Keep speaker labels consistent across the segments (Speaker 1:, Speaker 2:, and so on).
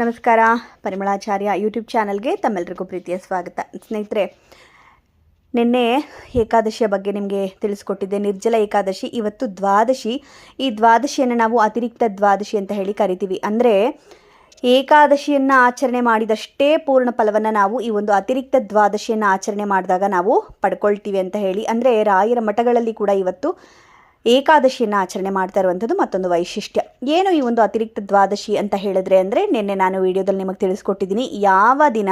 Speaker 1: ನಮಸ್ಕಾರ. ಪರಿಮಳಾಚಾರ್ಯ ಯೂಟ್ಯೂಬ್ ಚಾನಲ್ಗೆ ತಮ್ಮೆಲ್ಲರಿಗೂ ಪ್ರೀತಿಯ ಸ್ವಾಗತ. ಸ್ನೇಹಿತರೆ, ನಿನ್ನೆ ಏಕಾದಶಿಯ ಬಗ್ಗೆ ನಿಮಗೆ ತಿಳಿಸ್ಕೊಟ್ಟಿದ್ದೆ. ನಿರ್ಜಲ ಏಕಾದಶಿ, ಇವತ್ತು ದ್ವಾದಶಿ. ಈ ದ್ವಾದಶಿಯನ್ನು ನಾವು ಅತಿರಿಕ್ತ ದ್ವಾದಶಿ ಅಂತ ಹೇಳಿ ಕರಿತೀವಿ. ಅಂದರೆ, ಏಕಾದಶಿಯನ್ನು ಆಚರಣೆ ಮಾಡಿದಷ್ಟೇ ಪೂರ್ಣ ಫಲವನ್ನು ನಾವು ಈ ಒಂದು ಅತಿರಿಕ್ತ ದ್ವಾದಶಿಯನ್ನು ಆಚರಣೆ ಮಾಡಿದಾಗ ನಾವು ಪಡ್ಕೊಳ್ತೀವಿ ಅಂತ ಹೇಳಿ. ಅಂದರೆ, ರಾಯರ ಮಠಗಳಲ್ಲಿ ಕೂಡ ಇವತ್ತು ಏಕಾದಶಿಯನ್ನು ಆಚರಣೆ ಮಾಡ್ತಾ ಇರುವಂಥದ್ದು ಮತ್ತೊಂದು ವೈಶಿಷ್ಟ್ಯ. ಏನು ಈ ಒಂದು ಅತಿರಿಕ್ತ ದ್ವಾದಶಿ ಅಂತ ಹೇಳಿದ್ರೆ ಅಂದರೆ ನಿನ್ನೆ ನಾನು ವಿಡಿಯೋದಲ್ಲಿ ನಿಮಗೆ ತಿಳಿಸ್ಕೊಟ್ಟಿದ್ದೀನಿ. ಯಾವ ದಿನ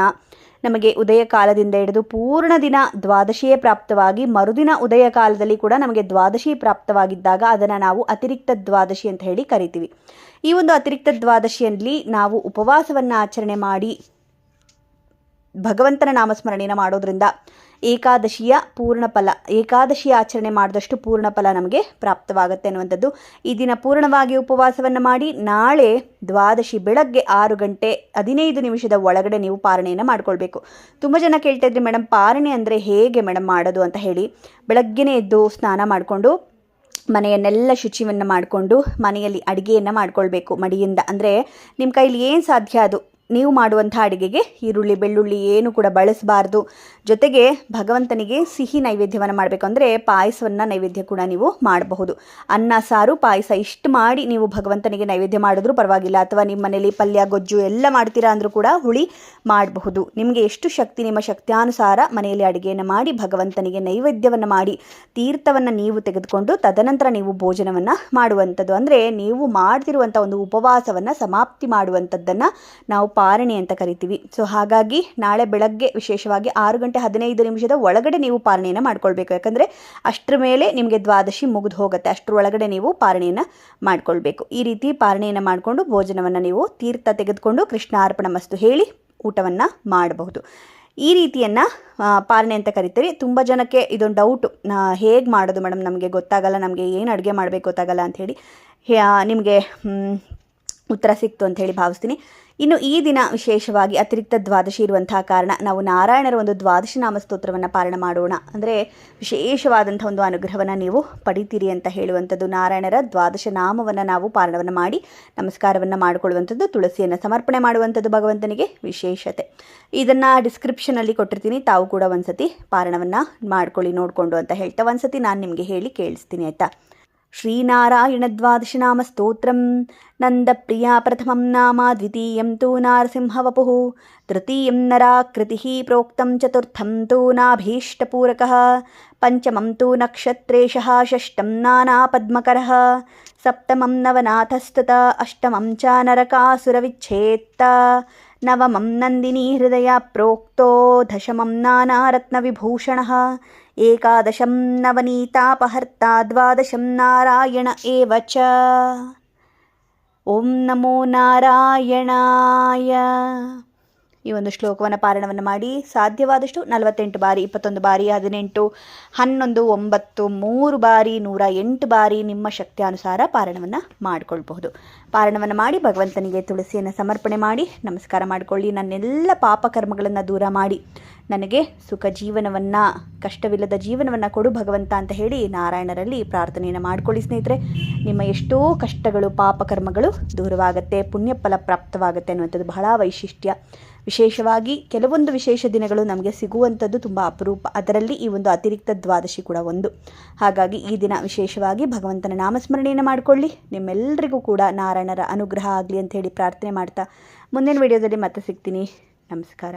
Speaker 1: ನಮಗೆ ಉದಯ ಕಾಲದಿಂದ ಹಿಡಿದು ಪೂರ್ಣ ದಿನ ದ್ವಾದಶಿಯೇ ಪ್ರಾಪ್ತವಾಗಿ ಮರುದಿನ ಉದಯ ಕಾಲದಲ್ಲಿ ಕೂಡ ನಮಗೆ ದ್ವಾದಶಿ ಪ್ರಾಪ್ತವಾಗಿದ್ದಾಗ ಅದನ್ನು ನಾವು ಅತಿರಿಕ್ತ ದ್ವಾದಶಿ ಅಂತ ಹೇಳಿ ಕರಿತೀವಿ. ಈ ಒಂದು ಅತಿರಿಕ್ತ ದ್ವಾದಶಿಯಲ್ಲಿ ನಾವು ಉಪವಾಸವನ್ನು ಆಚರಣೆ ಮಾಡಿ ಭಗವಂತನ ನಾಮಸ್ಮರಣೆಯನ್ನು ಮಾಡೋದ್ರಿಂದ ಏಕಾದಶಿಯ ಪೂರ್ಣ ಫಲ, ಏಕಾದಶಿ ಆಚರಣೆ ಮಾಡಿದಷ್ಟು ಪೂರ್ಣ ಫಲ ನಮಗೆ ಪ್ರಾಪ್ತವಾಗುತ್ತೆ ಅನ್ನುವಂಥದ್ದು. ಈ ದಿನ ಪೂರ್ಣವಾಗಿ ಉಪವಾಸವನ್ನು ಮಾಡಿ ನಾಳೆ ದ್ವಾದಶಿ ಬೆಳಗ್ಗೆ ಆರು ಗಂಟೆ ಹದಿನೈದು ನಿಮಿಷದ ಒಳಗಡೆ ನೀವು ಪಾರಣೆಯನ್ನು ಮಾಡ್ಕೊಳ್ಬೇಕು. ತುಂಬ ಜನ ಕೇಳ್ತಾ ಇದ್ರಿ ಮೇಡಮ್ ಪಾರಣೆ ಅಂದರೆ ಹೇಗೆ ಮೇಡಮ್ ಮಾಡೋದು? ಅಂತ ಹೇಳಿ. ಬೆಳಗ್ಗೆನೇ ಎದ್ದು ಸ್ನಾನ ಮಾಡಿಕೊಂಡು, ಮನೆಯನ್ನೆಲ್ಲ ಶುಚಿಯನ್ನು ಮಾಡಿಕೊಂಡು ಮನೆಯಲ್ಲಿ ಅಡುಗೆಯನ್ನು ಮಾಡ್ಕೊಳ್ಬೇಕು ಮಡಿಯಿಂದ. ಅಂದರೆ ನಿಮ್ಮ ಕೈಲಿ ಏನು ಸಾಧ್ಯ ಅದು? ನೀವು ಮಾಡುವಂಥ ಅಡುಗೆಗೆ ಈರುಳ್ಳಿ, ಬೆಳ್ಳುಳ್ಳಿ ಏನು ಕೂಡ ಬಳಸಬಾರ್ದು. ಜೊತೆಗೆ ಭಗವಂತನಿಗೆ ಸಿಹಿ ನೈವೇದ್ಯವನ್ನು ಮಾಡಬೇಕು ಅಂದರೆ ಪಾಯಸವನ್ನು ನೈವೇದ್ಯ ಕೂಡ ನೀವು ಮಾಡಬಹುದು. ಅನ್ನ, ಸಾರು, ಪಾಯಸ ಇಷ್ಟು ಮಾಡಿ ನೀವು ಭಗವಂತನಿಗೆ ನೈವೇದ್ಯ ಮಾಡಿದ್ರೂ ಪರವಾಗಿಲ್ಲ. ಅಥವಾ ನಿಮ್ಮ ಮನೇಲಿ ಪಲ್ಯ, ಗೊಜ್ಜು ಎಲ್ಲ ಮಾಡ್ತೀರಾ ಅಂದರೂ ಕೂಡ ಹುಳಿ ಮಾಡಬಹುದು. ನಿಮಗೆ ಎಷ್ಟು ಶಕ್ತಿ, ನಿಮ್ಮ ಶಕ್ತ್ಯಾನುಸಾರ ಮನೆಯಲ್ಲಿ ಅಡುಗೆಯನ್ನು ಮಾಡಿ ಭಗವಂತನಿಗೆ ನೈವೇದ್ಯವನ್ನು ಮಾಡಿ ತೀರ್ಥವನ್ನು ನೀವು ತೆಗೆದುಕೊಂಡು ತದನಂತರ ನೀವು ಭೋಜನವನ್ನು ಮಾಡುವಂಥದ್ದು. ಅಂದರೆ ನೀವು ಮಾಡ್ತಿರುವಂಥ ಒಂದು ಉಪವಾಸವನ್ನು ಸಮಾಪ್ತಿ ಮಾಡುವಂಥದ್ದನ್ನು ನಾವು ಪಾರಣೆ ಅಂತ ಕರಿತೀವಿ. ಸೊ ಹಾಗಾಗಿ ನಾಳೆ ಬೆಳಗ್ಗೆ ವಿಶೇಷವಾಗಿ ಆರು ಗಂಟೆ ಹದಿನೈದು ನಿಮಿಷದ ಒಳಗಡೆ ನೀವು ಪಾರಣೆಯನ್ನು ಮಾಡ್ಕೊಳ್ಬೇಕು. ಯಾಕಂದರೆ ಅಷ್ಟರ ಮೇಲೆ ನಿಮಗೆ ದ್ವಾದಶಿ ಮುಗಿದು ಹೋಗುತ್ತೆ. ಅಷ್ಟರ ಒಳಗಡೆ ನೀವು ಪಾರಣೆಯನ್ನು ಮಾಡ್ಕೊಳ್ಬೇಕು. ಈ ರೀತಿ ಪಾರಣೆಯನ್ನು ಮಾಡಿಕೊಂಡು ಭೋಜನವನ್ನು ನೀವು ತೀರ್ಥ ತೆಗೆದುಕೊಂಡು ಕೃಷ್ಣಾರ್ಪಣ ಹೇಳಿ ಊಟವನ್ನು ಮಾಡಬಹುದು. ಈ ರೀತಿಯನ್ನು ಪಾಲನೆ ಅಂತ ಕರಿತೀರಿ. ತುಂಬ ಜನಕ್ಕೆ ಇದೊಂದು ಡೌಟು ಹೇಗೆ ಮಾಡೋದು ಮೇಡಮ್ ನಮಗೆ ಗೊತ್ತಾಗಲ್ಲ. ನಮಗೆ ಏನು ಅಡುಗೆ ಮಾಡಬೇಕು ಗೊತ್ತಾಗಲ್ಲ ಅಂಥೇಳಿ ನಿಮಗೆ ಉತ್ತರ ಸಿಕ್ತು ಅಂತ ಹೇಳಿ ಭಾವಿಸ್ತೀನಿ. ಇನ್ನು ಈ ದಿನ ವಿಶೇಷವಾಗಿ ಅತಿರಿಕ್ತ ದ್ವಾದಶಿ ಇರುವಂತಹ ಕಾರಣ ನಾವು ನಾರಾಯಣರ ಒಂದು ದ್ವಾದಶಿ ನಾಮ ಸ್ತೋತ್ರವನ್ನು ಪಾರಣ ಮಾಡೋಣ. ಅಂದರೆ ವಿಶೇಷವಾದಂಥ ಒಂದು ಅನುಗ್ರಹವನ್ನು ನೀವು ಪಡಿತೀರಿ ಅಂತ ಹೇಳುವಂಥದ್ದು ನಾರಾಯಣರ ದ್ವಾದಶ ನಾಮವನ್ನು ನಾವು ಪಾರಣವನ್ನು ಮಾಡಿ, ನಮಸ್ಕಾರವನ್ನು ಮಾಡಿಕೊಳ್ಳುವಂಥದ್ದು, ತುಳಸಿಯನ್ನು ಸಮರ್ಪಣೆ ಮಾಡುವಂಥದ್ದು ಭಗವಂತನಿಗೆ ವಿಶೇಷತೆ. ಇದನ್ನು ಡಿಸ್ಕ್ರಿಪ್ಷನಲ್ಲಿ ಕೊಟ್ಟಿರ್ತೀನಿ. ತಾವು ಕೂಡ ಒಂದು ಸತಿ ಪಾರಣವನ್ನು ಮಾಡ್ಕೊಳ್ಳಿ, ನೋಡಿಕೊಂಡು ಅಂತ ಹೇಳ್ತಾ ಒಂದ್ಸತಿ ನಾನು ನಿಮಗೆ ಹೇಳಿ ಕೇಳಿಸ್ತೀನಿ, ಆಯಿತಾ? श्रीनारायणद्वादशनामस्तोत्रं नन्दप्रिया प्रथमं नाम द्वितीयं तु नारसिंहवपुः तृतीयं नराकृतिः प्रोक्तं चतुर्थं तु नाभीष्टपूरकः पञ्चमं तु नक्षत्रेशः षष्ठं नानापद्मकरः सप्तमं नवनाथस्तुत अष्टमं च नरकासुरविच्छेत्त नवमं नन्दिनी हृदया प्रोक्तो दशमं नानारत्नविभूषणः ಏಕಾದಶಂ ನವನೀತಾಪಹರ್ತ ದ್ವಾದಶಂ ನಾರಾಯಣ ಏವ ಚ. ಓಂ ನಮೋ ನಾರಾಯಣಾಯ. ಈ ಒಂದು ಶ್ಲೋಕವನ್ನು ಪಾರಣವನ್ನು ಮಾಡಿ ಸಾಧ್ಯವಾದಷ್ಟು ನಲವತ್ತೆಂಟು ಬಾರಿ, ಇಪ್ಪತ್ತೊಂದು ಬಾರಿ, ಹದಿನೆಂಟು, ಹನ್ನೊಂದು, ಒಂಬತ್ತು, ಮೂರು ಬಾರಿ, ನೂರ ಎಂಟು ಬಾರಿ ನಿಮ್ಮ ಶಕ್ತಿಯಾನುಸಾರ ಪಾರಣವನ್ನು ಮಾಡಿಕೊಳ್ಬಹುದು. ಪಾರಣವನ್ನು ಮಾಡಿ ಭಗವಂತನಿಗೆ ತುಳಸಿಯನ್ನು ಸಮರ್ಪಣೆ ಮಾಡಿ ನಮಸ್ಕಾರ ಮಾಡಿಕೊಳ್ಳಿ. ನನ್ನೆಲ್ಲ ಪಾಪಕರ್ಮಗಳನ್ನು ದೂರ ಮಾಡಿ. ನನಗೆ ಸುಖ ಜೀವನವನ್ನು, ಕಷ್ಟವಿಲ್ಲದ ಜೀವನವನ್ನು ಕೊಡು ಭಗವಂತ ಅಂತ ಹೇಳಿ ನಾರಾಯಣರಲ್ಲಿ ಪ್ರಾರ್ಥನೆಯನ್ನು ಮಾಡಿಕೊಳ್ಳಿ ಸ್ನೇಹಿತರೆ. ನಿಮ್ಮ ಎಷ್ಟೋ ಕಷ್ಟಗಳು ಪಾಪಕರ್ಮಗಳು ದೂರವಾಗುತ್ತೆ, ಪುಣ್ಯಫಲ ಪ್ರಾಪ್ತವಾಗುತ್ತೆ ಅನ್ನುವಂಥದ್ದು ಬಹಳ ವೈಶಿಷ್ಟ್ಯ. ವಿಶೇಷವಾಗಿ ಕೆಲವೊಂದು ವಿಶೇಷ ದಿನಗಳು ನಮಗೆ ಸಿಗುವಂಥದ್ದು ತುಂಬ ಅಪರೂಪ. ಅದರಲ್ಲಿ ಈ ಒಂದು ಅತಿರಿಕ್ತ ದ್ವಾದಶಿ ಕೂಡ ಒಂದು. ಹಾಗಾಗಿ ಈ ದಿನ ವಿಶೇಷವಾಗಿ ಭಗವಂತನ ನಾಮಸ್ಮರಣೆಯನ್ನು ಮಾಡಿಕೊಳ್ಳಿ. ನಿಮ್ಮೆಲ್ಲರಿಗೂ ಕೂಡ ನಾರಾಯಣರ ಅನುಗ್ರಹ ಆಗಲಿ ಅಂತ ಹೇಳಿ ಪ್ರಾರ್ಥನೆ ಮಾಡ್ತಾ ಮುಂದಿನ ವಿಡಿಯೋದಲ್ಲಿ ಮತ್ತೆ ಸಿಗ್ತೀನಿ. ನಮಸ್ಕಾರ.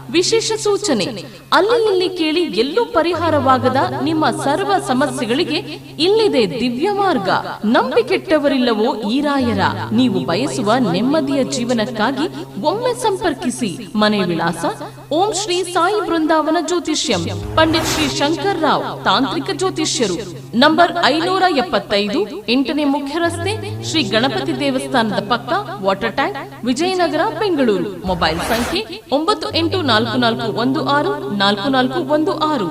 Speaker 2: ವಿಶೇಷ ಸೂಚನೆ. ಅಲ್ಲಿ ಇಲ್ಲಿ ಕೇಳಿ ಎಲ್ಲೂ ಪರಿಹಾರವಾಗದ ನಿಮ್ಮ ಸರ್ವ ಸಮಸ್ಯೆಗಳಿಗೆ ಇಲ್ಲಿದೆ ದಿವ್ಯ ಮಾರ್ಗ ನಂಬಿಕೆಟ್ಟವರಿಲ್ಲವೋ ಈರಾಯರ ರಾಯರ ನೀವು ಬಯಸುವ ನೆಮ್ಮದಿಯ ಜೀವನಕ್ಕಾಗಿ ಒಮ್ಮೆ ಸಂಪರ್ಕಿಸಿ. ಮನೆ ವಿಳಾಸ, ಓಂ ಶ್ರೀ ಸಾಯಿ ಬೃಂದಾವನ ಜ್ಯೋತಿಷ್ಯಂ. ಪಂಡಿತ್ ಶ್ರೀ ಶಂಕರ್ ರಾವ್, ತಾಂತ್ರಿಕ ಜ್ಯೋತಿಷ್ಯರು. ನಂಬರ್ ಐನೂರ ಎಪ್ಪತ್ತೈದು, ಎಂಟನೇ ಮುಖ್ಯ ರಸ್ತೆ ಶ್ರೀ ಗಣಪತಿ ದೇವಸ್ಥಾನದ ಪಕ್ಕ water tank, Vijayanagar, Bengaluru. Mobile ಸಂಖ್ಯೆ ಒಂಬತ್ತು ಎಂಟು ನಾಲ್ಕು ನಾಲ್ಕು ಒಂದು ಆರು, ನಾಲ್ಕು ನಾಲ್ಕು ಒಂದು ಆರು.